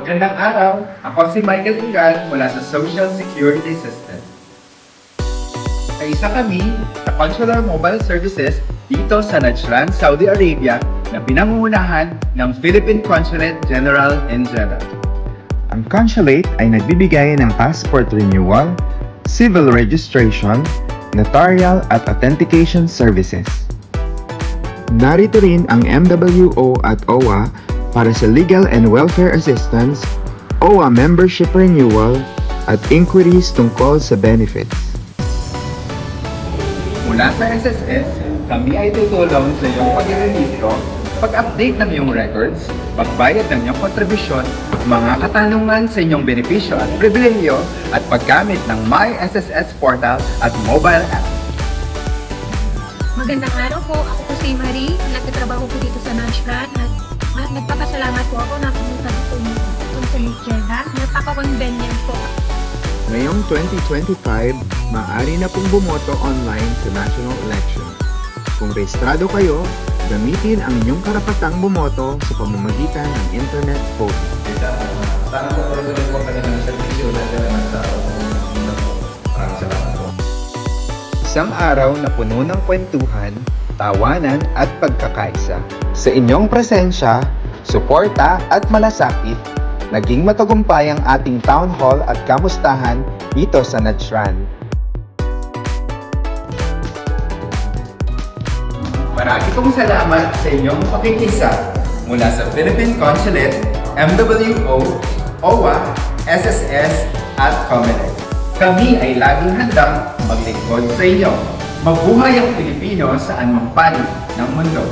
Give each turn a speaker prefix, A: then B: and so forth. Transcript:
A: Magandang araw! Ako si Michael Ingal mula sa Social Security System. Kaisa kami sa Consular Mobile Services dito sa Najran, Saudi Arabia na pinangungunahan ng Philippine Consulate General in Jeddah. Ang consulate ay nagbibigay ng passport renewal, civil registration, notarial at authentication services. Narito rin ang MWO at OWA para sa legal and welfare assistance, OWA membership renewal, at inquiries tungkol sa benefits. Mula sa SSS, kami ay tutulong sa iyong pag-rehistro, pag-update ng iyong records, pagbayad ng iyong kontribusyon, mga katanungan sa inyong benepisyo at pribilehyo, at paggamit ng My SSS portal at mobile app.
B: Magandang araw po. Ako po si Marie. Nagtatrabaho po dito sa Nashran at, at nagpapasalamat po ako na pumunta dito ng Consulate Jeddah. Napaka-convenient po.
A: Ngayong 2025, maaari na pong bumoto online sa national election. Kung rehistrado kayo, gamitin ang inyong karapatang bumoto sa pamamagitan ng internet voting.
C: Sana po po kanina ng servisyo na naman sa
A: Isang araw na puno ng kwentuhan, tawanan at pagkakaisa. Sa inyong presensya, suporta at malasakit, naging matagumpay ang ating town hall at kamustahan dito sa Najran. Marami pong salamat sa inyong pakikisa mula sa Philippine Consulate, MWO, OWA, SSS at COMELEC. Kami ay laging handang maglingkod sa inyo. Mabuhay ang Pilipino saan mang panig ng mundo.